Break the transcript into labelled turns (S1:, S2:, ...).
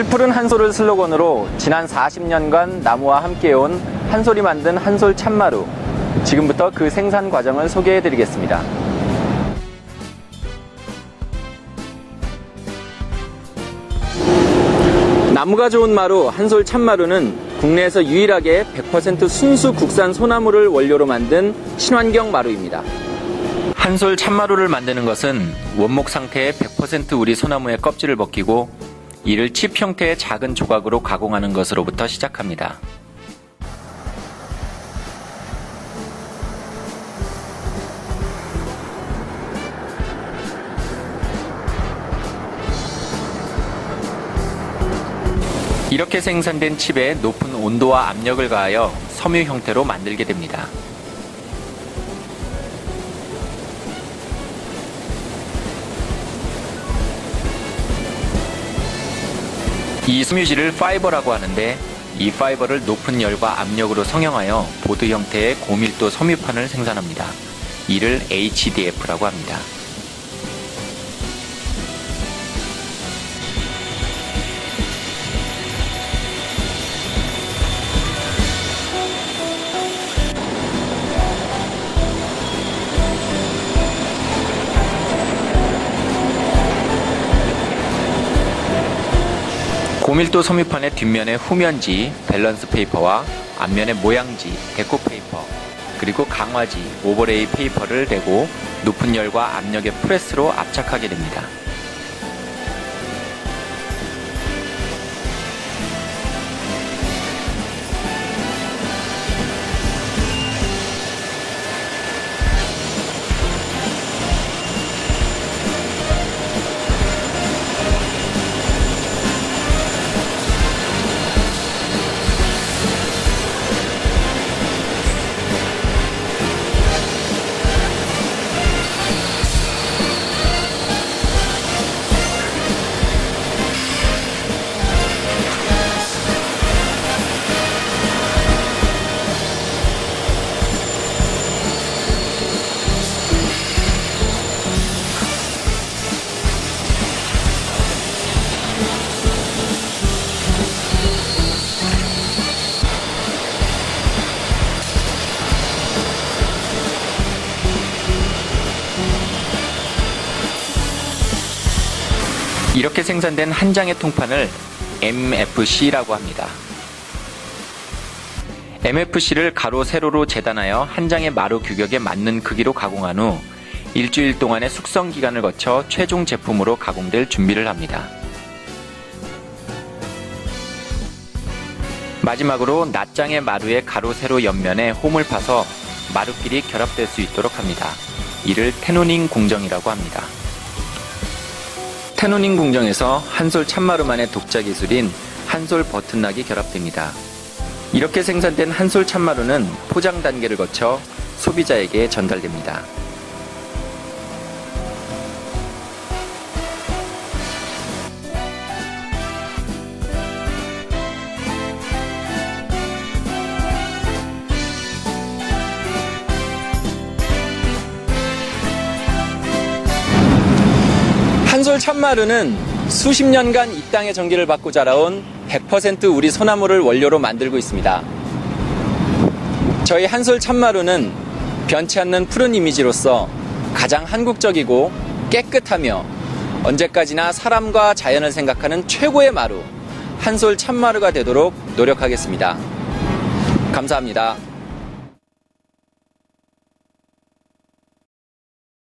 S1: 들푸른 한솔을 슬로건으로 지난 40년간 나무와 함께해온 한솔이 만든 한솔 참마루. 지금부터 그 생산 과정을 소개해 드리겠습니다. 나무가 좋은 마루 한솔 참마루는 국내에서 유일하게 100% 순수 국산 소나무를 원료로 만든 친환경 마루입니다. 한솔 참마루를 만드는 것은 원목 상태의 100% 우리 소나무의 껍질을 벗기고 이를 칩 형태의 작은 조각으로 가공하는 것으로부터 시작합니다. 이렇게 생산된 칩에 높은 온도와 압력을 가하여 섬유 형태로 만들게 됩니다. 이 섬유질을 파이버라고 하는데 이 파이버를 높은 열과 압력으로 성형하여 보드 형태의 고밀도 섬유판을 생산합니다. 이를 HDF라고 합니다. 고밀도 섬유판의 뒷면에 후면지, 밸런스 페이퍼와 앞면에 모양지, 데코 페이퍼, 그리고 강화지, 오버레이 페이퍼를 대고 높은 열과 압력의 프레스로 압착하게 됩니다. 이렇게 생산된 한 장의 통판을 MFC라고 합니다. MFC를 가로 세로로 재단하여 한 장의 마루 규격에 맞는 크기로 가공한 후 일주일 동안의 숙성 기간을 거쳐 최종 제품으로 가공될 준비를 합니다. 마지막으로 낱장의 마루의 가로 세로 옆면에 홈을 파서 마루끼리 결합될 수 있도록 합니다. 이를 테노닝 공정이라고 합니다. 테노닝 공정에서 한솔 참마루만의 독자 기술인 한솔 버튼락이 결합됩니다. 이렇게 생산된 한솔 참마루는 포장 단계를 거쳐 소비자에게 전달됩니다. 한솔 참마루는 수십 년간 이 땅의 전기를 받고 자라온 100% 우리 소나무를 원료로 만들고 있습니다. 저희 한솔 참마루는 변치 않는 푸른 이미지로서 가장 한국적이고 깨끗하며 언제까지나 사람과 자연을 생각하는 최고의 마루, 한솔 참마루가 되도록 노력하겠습니다. 감사합니다.